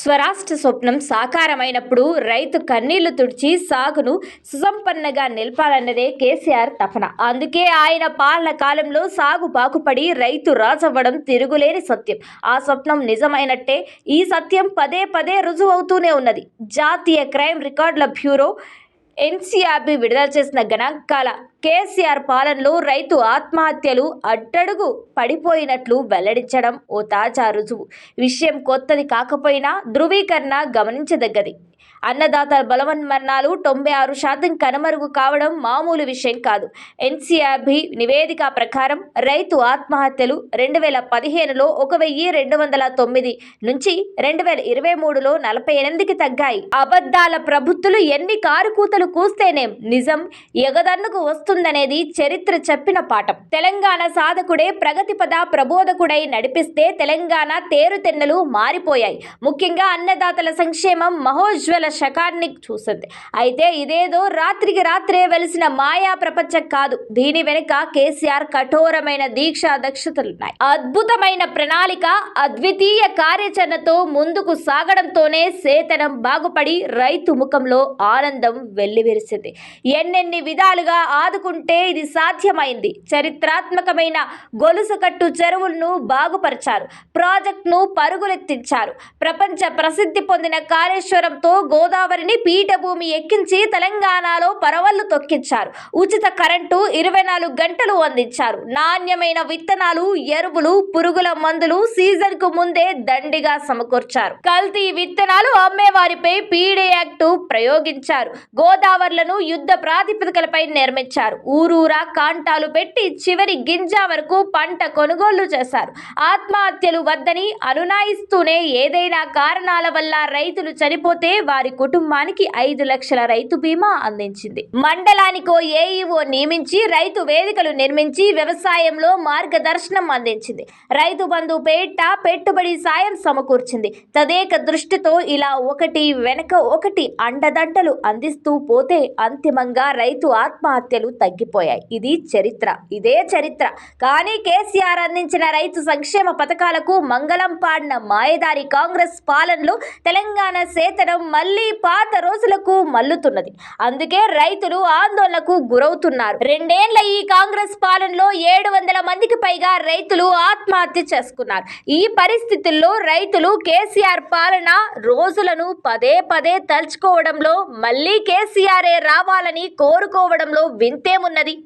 స్వరాష్ట్ర స్వప్నం సాకారమైనప్పుడు రైతు కన్నీళ్ళు తుడిచి సాగును సుసంపన్నగా నిలపాలన్నదే కేసీఆర్ తపన. అందుకే ఆయన పాలన కాలంలో సాగు బాగుపడి రైతు రాజవ్వడం తిరుగులేని సత్యం. ఆ స్వప్నం నిజమైనట్టే ఈ సత్యం పదే పదే రుజువవుతూనే ఉన్నది. జాతీయ క్రైమ్ రికార్డుల బ్యూరో ఎన్సీఆర్బి విడుదల చేసిన గణాంకాల కేసీఆర్ పాలనలో రైతు ఆత్మహత్యలు అట్టడుగు పడిపోయినట్లు వెల్లడించడం ఓ తాజా రుజువు. విషయం కొత్తది కాకపోయినా ధృవీకరణ గమనించదగ్గది. అన్నదాత బలవన్మరణాలు తొంభై ఆరు శాతం కనుమరుగు కావడం మామూలు విషయం కాదు. ఎన్సీఆర్బి నివేదిక ప్రకారం రైతు ఆత్మహత్యలు రెండు వేల పదిహేనులో ఒక వెయ్యి రెండు వందల తొమ్మిది నుంచి రెండు వేల ఇరవై మూడులో నలభై ఎనిమిదికి తగ్గాయి. అబద్ధాల ప్రభుత్వాలు ఎన్ని కారుకూతలు కూస్తేనేం నిజం ఎగదన్నుకు వస్తుందనేది చరిత్ర చెప్పిన పాఠం. తెలంగాణ సాధకుడే ప్రగతి పద ప్రబోధకుడై నడిపిస్తే తెలంగాణ తేరుతెన్నెలు మారిపోయాయి. ముఖ్యంగా అన్నదాతల సంక్షేమం మహోజ్ ఉజ్వల శకాన్ని చూసింది అయితే ఇదేదో రాత్రికి రాత్రే వెలిసిన మాయా ప్రపంచం కాదు. దీని వెనుక కేసీఆర్ కఠోరమైన దీక్ష దక్షతలున్నాయి. అద్భుతమైన ప్రణాళిక అద్వితీయ కార్యాచరణతో ముందుకు సాగడంతోనే సేతనం బాగుపడి రైతు ముఖంలో ఆనందం వెల్లివిరిసింది. ఎన్నెన్ని విధాలుగా ఆదుకుంటే ఇది సాధ్యమైంది. చరిత్రాత్మకమైన గొలుసుకట్టు చెరువులను బాగుపరిచారు. ప్రాజెక్టును పరుగులెత్తించారు. ప్రపంచ ప్రసిద్ధి పొందిన కాళేశ్వరంతో గోదావరిని పీఠభూమి ఎక్కించి తెలంగాణలో పరవళ్ళు తొక్కించారు. ఉచిత కరెంటు ఇరవై నాలుగు గంటలు అందించారు. నాణ్యమైన విత్తనాలు ఎరువులు పురుగుల మందులు సీజన్కు ముందే దండిగా సమకూర్చారు. కల్తీ విత్తనాలు అమ్మేవారిపై పీడే యాక్ట్ ప్రయోగించారు. గోదావరులను యుద్ధ ప్రాతిపదికలపై నిర్మించారు. ఊరూరా కాంటాలు పెట్టి చివరి గింజ వరకు పంట కొనుగోళ్ళు చేశారు. ఆత్మహత్యలు వద్దని అనునాయిస్తూనే ఏదైనా కారణాల వల్ల రైతులు చనిపోతే వారి కుటుంబానికి ఐదు లక్షల రైతు బీమా అందించింది. మండలానికో ఏఈఓ నియమించి రైతు వేదికలు నిర్మించి వ్యవసాయంలో మార్గదర్శనం అందించింది. రైతు బంధు పేట పెట్టుబడి సాయం సమకూర్చింది. తదేక దృష్టితో ఇలా ఒకటి వెనక ఒకటి అండదండలు అందిస్తూ పోతే అంతిమంగా రైతు ఆత్మహత్యలు తగ్గిపోయాయి. ఇది చరిత్ర. ఇదే చరిత్ర. కానీ కేసీఆర్ అందించిన రైతు సంక్షేమ పథకాలకు మంగళం పాడిన మాయదారి కాంగ్రెస్ పాలనలో తెలంగాణ సేతనం మళ్ళీ పాత రోజులకు మల్లుతున్నది అందుకే రైతులు ఆందోళనకు గురవుతున్నారు. రెండేళ్ళ ఈ కాంగ్రెస్ పాలనలో ఏడు వందల మందికి పైగా రైతులు ఆత్మహత్య చేసుకున్నారు. ఈ పరిస్థితుల్లో రైతులు కేసీఆర్ పాలన రోజులను పదే పదే తలుచుకోవడంలో మళ్ళీ కేసీఆరే రావాలని కోరుకోవడంలో వింతేమున్నది?